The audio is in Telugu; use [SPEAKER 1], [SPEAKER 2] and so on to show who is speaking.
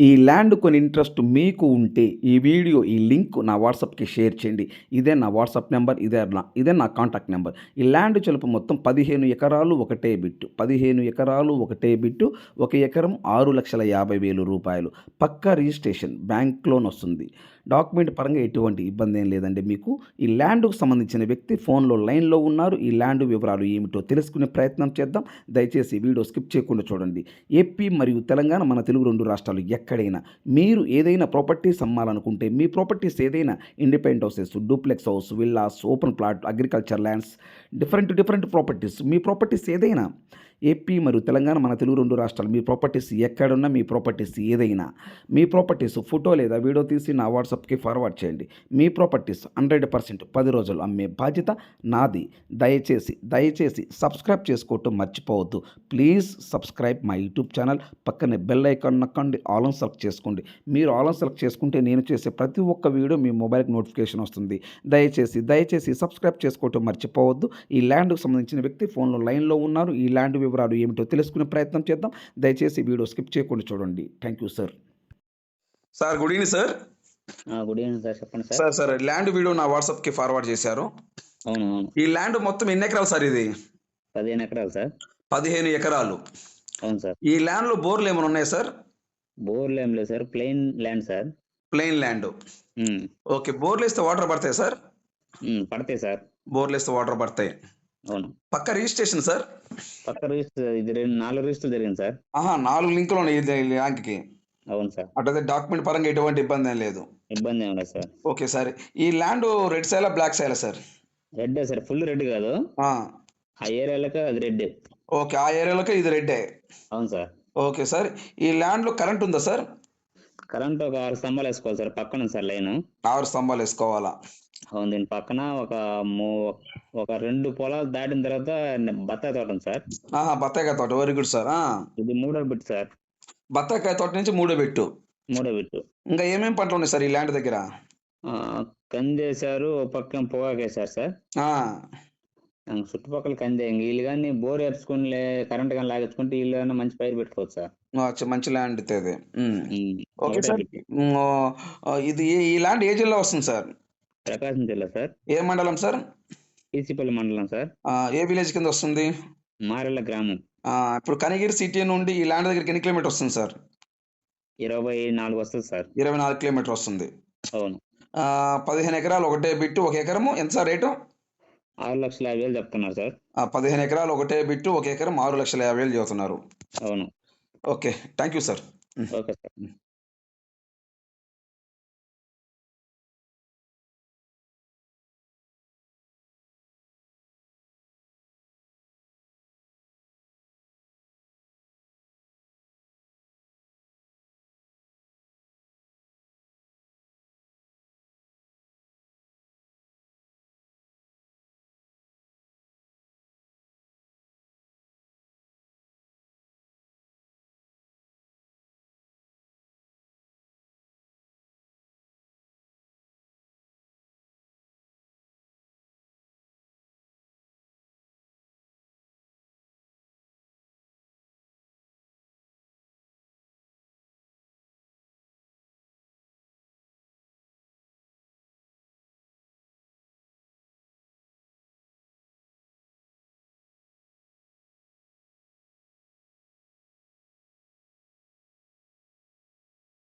[SPEAKER 1] ఈ ల్యాండ్ కొని ఇంట్రెస్ట్ మీకు ఉంటే ఈ వీడియో ఈ లింక్ నా వాట్సాప్కి షేర్ చేయండి. ఇదే నా వాట్సాప్ నెంబర్ ఇదే నా ఇదే నా కాంటాక్ట్ నెంబర్. ఈ ల్యాండ్ చెలుపు మొత్తం పదిహేను ఎకరాలు ఒకటే బిట్టు. పదిహేను ఎకరాలు ఒకటే బిట్టు. ఒక ఎకరం ఆరు లక్షల యాభై వేలు రూపాయలు. పక్కా రిజిస్ట్రేషన్ బ్యాంక్ లోన్ వస్తుంది. డాక్యుమెంట్ పరంగా ఎటువంటి ఇబ్బంది ఏం లేదండి. మీకు ఈ ల్యాండ్కు సంబంధించిన వ్యక్తి ఫోన్లో లైన్లో ఉన్నారు. ఈ ల్యాండ్ వివరాలు ఏమిటో తెలుసుకునే ప్రయత్నం చేద్దాం. దయచేసి వీడియో స్కిప్ చేయకుండా చూడండి. ఏపీ మరియు తెలంగాణ మన తెలుగు రెండు రాష్ట్రాలు ఎక్కడైనా మీరు ఏదైనా ప్రాపర్టీస్ అమ్మాలనుకుంటే మీ ప్రాపర్టీస్ ఏదైనా independent houses duplex house villas open plot agriculture lands different different properties మీ ప్రాపర్టీస్ ఏదైనా ఏపీ మరియు తెలంగాణ మన తెలుగు రెండు రాష్ట్రాలు. మీ ప్రాపర్టీస్ ఎక్కడున్నా మీ ప్రాపర్టీస్ ఏదైనా. మీ ప్రాపర్టీస్ ఫోటో లేదా వీడియో తీసి నా వాట్సాప్కి ఫార్వర్డ్ చేయండి. మీ ప్రాపర్టీస్ హండ్రెడ్ పర్సెంట్ పది రోజులు అమ్మే బాధ్యత నాది. దయచేసి దయచేసి సబ్స్క్రైబ్ చేసుకోవటం మర్చిపోవద్దు. ప్లీజ్ సబ్స్క్రైబ్ మా యూట్యూబ్ ఛానల్. పక్కనే బెల్ ఐకాన్ నొక్కండి. ఆల్ ఆన్ సెలెక్ట్ చేసుకోండి. మీరు ఆల్ ఆన్ సెలెక్ట్ చేసుకుంటే నేను చేసే ప్రతి ఒక్క వీడియో మీ మొబైల్కి నోటిఫికేషన్ వస్తుంది. దయచేసి దయచేసి సబ్స్క్రైబ్ చేసుకోవటం మర్చిపోవద్దు. ఈ ల్యాండ్కు సంబంధించిన వ్యక్తి ఫోన్లో లైన్లో ఉన్నారు. ఈ ల్యాండ్ వివరాలు ఏమిటో తెలుసుకునే ప్రయత్నం చేద్దాం. దయచేసి వీడియో స్కిప్ చేయకుండా చూడండి. Thank you sir sir good evening sir
[SPEAKER 2] good evening sir చెప్పండి sir
[SPEAKER 1] sir sir land video నా వాట్సాప్కి ఫార్వర్డ్ చేశారు.
[SPEAKER 2] అవును
[SPEAKER 1] ఈ ల్యాండ్ మొత్తం ఎన్ని ఎకరాలు సార్ ఇది?
[SPEAKER 2] పదిహేను ఎకరాలు సార్
[SPEAKER 1] పదిహేను ఎకరాలు.
[SPEAKER 2] అవును సార్
[SPEAKER 1] ఈ ల్యాండ్లో బోర్లు ఏమైనా ఉన్నాయా సార్
[SPEAKER 2] బోర్లు ఏం లేదు sir plain land sir
[SPEAKER 1] plain land okay బోర్లు వేస్తే వాటర్ పడతాయి సార్
[SPEAKER 2] పడతాయి సార్
[SPEAKER 1] బోర్లు వేస్తే వాటర్ పడతాయి.
[SPEAKER 2] అవును.
[SPEAKER 1] పక్క రిజిస్ట్రేషన్ సార్.
[SPEAKER 2] పక్క రిజిస్టర్ ఇది రెండు నాలుగు రిజిస్టర్ జరిగింది సార్.
[SPEAKER 1] ఆహా నాలుగు లింకులు ఉన్నాయి ఈ ల్యాండ్కి
[SPEAKER 2] అవును సార్.
[SPEAKER 1] అటైతే డాక్యుమెంట్ పరంగా ఎటువంటి ఇబ్బంది ఏం లేదు.
[SPEAKER 2] ఇబ్బంది ఏం లేదు సార్.
[SPEAKER 1] Okay sir. ఈ ల్యాండ్ రెడ్ సైలా black సైలా sir?
[SPEAKER 2] Red sir full red కాదు.
[SPEAKER 1] ఆ,
[SPEAKER 2] ఆ ఏరియాలకు అది రెడ్
[SPEAKER 1] ఓకే ఆ ఏరియాలోకి ఇది రెడ్డే
[SPEAKER 2] అవును సార్.
[SPEAKER 1] Okay sir. ఈ ల్యాండ్లో కరెంట్ ఉందా సార్?
[SPEAKER 2] కరెంట్ ఒక ఆరు స్తంభాలు వేసుకోవాలి సార్ పక్కన సార్ లైన్.
[SPEAKER 1] ఆరు స్తంభాలు వేసుకోవాలా?
[SPEAKER 2] అవును దీని పక్కన ఒక మూ ఒక రెండు పొలాలు దాటిన తర్వాత బత్తాయి తోట ఉంది సార్.
[SPEAKER 1] ఆహా బత్తాయికాయ తోట వెరీ గుడ్ సార్
[SPEAKER 2] ఇది మూడో బిట్ సార్.
[SPEAKER 1] బత్తాయికాయ తోట నుంచి మూడో పెట్టు
[SPEAKER 2] మూడో బిట్టు.
[SPEAKER 1] ఇంకా ఏమేమి పంటలు ఉన్నాయి సార్ ఈ ల్యాండ్ దగ్గర?
[SPEAKER 2] కందేశారు పక్కన పొగాకు వేశారు సార్. చుట్టుపక్కల కందే వీళ్ళు కానీ బోర్ వేసుకుని కరెంట్ కానీ లాగించుకుంటే వీళ్ళు ఏమైనా మంచి పైరు పెట్టుకోవచ్చు సార్.
[SPEAKER 1] ఆ, చ- మంచి ల్యాండ్ ఇది ఓకే సార్. ఇది ఈ ల్యాండ్ ఏ జిల్లా వస్తుంది సార్?
[SPEAKER 2] ప్రకాశం జిల్లా సార్.
[SPEAKER 1] ఏ మండలం సార్?
[SPEAKER 2] ఈసీపల్లి మండలం సార్.
[SPEAKER 1] ఆ, ఏ విలేజ్ కింద వస్తుంది?
[SPEAKER 2] మారెళ్ళ గ్రామం.
[SPEAKER 1] ఆ, ఇప్పుడు కనిగిరి సిటీ నుండి ఈ ల్యాండ్ దగ్గరికి ఎన్ని కిలోమీటర్ వస్తుంది సార్?
[SPEAKER 2] ఇరవై నాలుగు వస్తుంది సార్.
[SPEAKER 1] ఇరవై నాలుగు కిలోమీటర్ వస్తుంది.
[SPEAKER 2] అవును.
[SPEAKER 1] ఆ, పదిహేను ఎకరాలు ఒకటే బిట్టు ఒక ఎకరము ఎంత సార్ రేటు?
[SPEAKER 2] ఆరు లక్షల యాభై వేలు చెప్తున్నారు సార్.
[SPEAKER 1] ఆ, పదిహేను ఎకరాలు ఒకటే బిట్టు ఒక ఎకరం ఆరు లక్షల యాభై వేలు చెబుతున్నారు.
[SPEAKER 2] అవును.
[SPEAKER 1] Okay thank you sir
[SPEAKER 2] okay sir